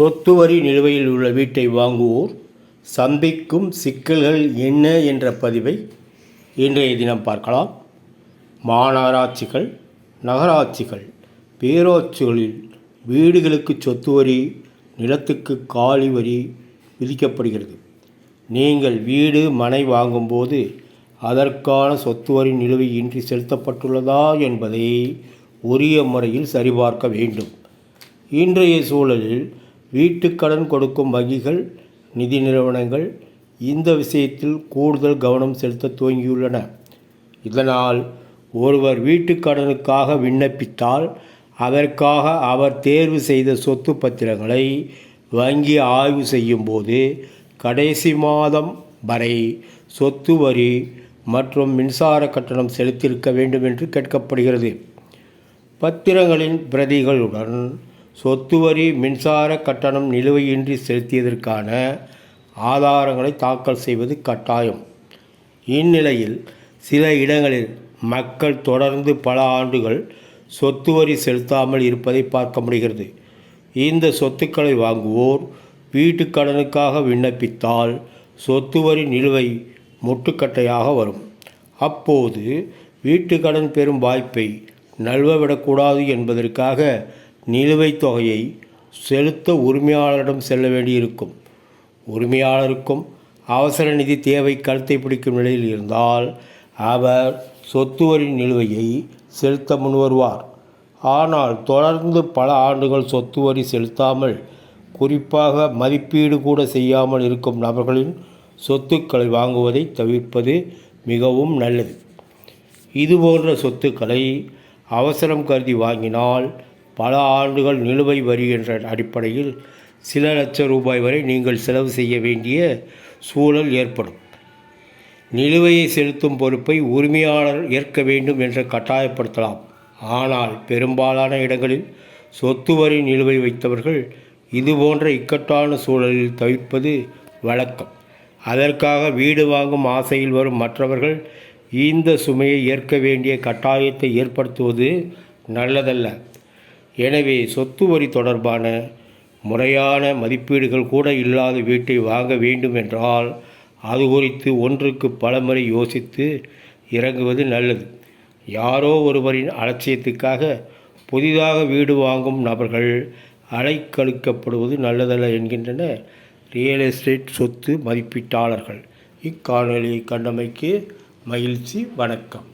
சொத்து வரி நிலுவையில் உள்ள வீட்டை வாங்குவோர் சந்திக்கும் சிக்கல்கள் என்ன என்ற பதிவை இன்றைய தினம் பார்க்கலாம். மாநகராட்சிகள் நகராட்சிகள் பேராட்சிகளில் வீடுகளுக்கு சொத்து வரி நிலத்துக்கு காலி வரி விதிக்கப்படுகிறது. நீங்கள் வீடு மனை வாங்கும்போது அதற்கான சொத்து வரி நிலுவையின்றி செலுத்தப்பட்டுள்ளதா என்பதை உரிய முறையில் சரிபார்க்க வேண்டும். இன்றைய சூழலில் வீட்டுக்கடன் கொடுக்கும் வங்கிகள் நிதி நிறுவனங்கள் இந்த விஷயத்தில் கூடுதல் கவனம் செலுத்த துவங்கியுள்ளன. இதனால் ஒருவர் வீட்டுக்கடனுக்காக விண்ணப்பித்தால் அதற்காக அவர் தேர்வு செய்த சொத்து பத்திரங்களை வங்கி ஆய்வு செய்யும்போது கடைசி மாதம் வரை சொத்து வரி மற்றும் மின்சார கட்டணம் செலுத்தியிருக்க வேண்டும் என்று கேட்கப்படுகிறது. பத்திரங்களின் பிரதிகளுடன் சொத்து வரி மின்சார கட்டணம் நிலுவையின்றி செலுத்தியதற்கான ஆதாரங்களை தாக்கல் செய்வது கட்டாயம். இந்நிலையில் சில இடங்களில் மக்கள் தொடர்ந்து பல ஆண்டுகள் சொத்து வரி செலுத்தாமல் இருப்பதை பார்க்க முடிகிறது. இந்த சொத்துக்களை வாங்குவோர் வீட்டு கடனுக்காக விண்ணப்பித்தால் சொத்து வரி நிலுவை முட்டுக்கட்டையாக வரும். அப்போது வீட்டு கடன் பெறும் வாய்ப்பை நழுவவிடக்கூடாது என்பதற்காக நிலுவைத் தொகையை செலுத்த உரிமையாளரிடம் செல்ல வேண்டியிருக்கும். உரிமையாளருக்கும் அவசர நிதி தேவை கருத்தை பிடிக்கும் நிலையில் இருந்தால் அவர் சொத்து வரி நிலுவையை செலுத்த முன்வருவார். ஆனால் தொடர்ந்து பல ஆண்டுகள் சொத்து வரி செலுத்தாமல் குறிப்பாக மதிப்பீடு கூட செய்யாமல் இருக்கும் நபர்களின் சொத்துக்களை வாங்குவதை தவிர்ப்பது மிகவும் நல்லது. இதுபோன்ற சொத்துக்களை அவசரம் கருதி வாங்கினால் பல ஆண்டுகள் நிலுவை வரி என்ற அடிப்படையில் சில லட்சம் ரூபாய் வரை நீங்கள் செலவு செய்ய வேண்டிய சூழல் ஏற்படும். நிலுவையை செலுத்தும் பொறுப்பை உரிமையாளர் ஏற்க வேண்டும் என்று கட்டாயப்படுத்தலாம். ஆனால் பெரும்பாலான இடங்களில் சொத்து வரி நிலுவை வைத்தவர்கள் இதுபோன்ற இக்கட்டான சூழலில் தவிர்ப்பது வழக்கம். அதற்காக வீடு வாங்கும் ஆசையில் வரும் மற்றவர்கள் இந்த சுமையை ஏற்க வேண்டிய கட்டாயத்தை ஏற்படுத்துவது நல்லதல்ல. எனவே சொத்து வரி தொடர்பான முறையான மதிப்பீடுகள் கூட இல்லாத வீட்டை வாங்க வேண்டும் என்றால் அது குறித்து ஒன்றுக்கு பலமுறை யோசித்து இறங்குவது நல்லது. யாரோ ஒருவரின் அலட்சியத்துக்காக புதிதாக வீடு வாங்கும் நபர்கள் அலைக்கழிக்கப்படுவது நல்லதல்ல என்கின்றன ரியல் எஸ்டேட் சொத்து மதிப்பீட்டாளர்கள். இக்காணொலியை கண்டமைக்கு மகிழ்ச்சி வணக்கம்.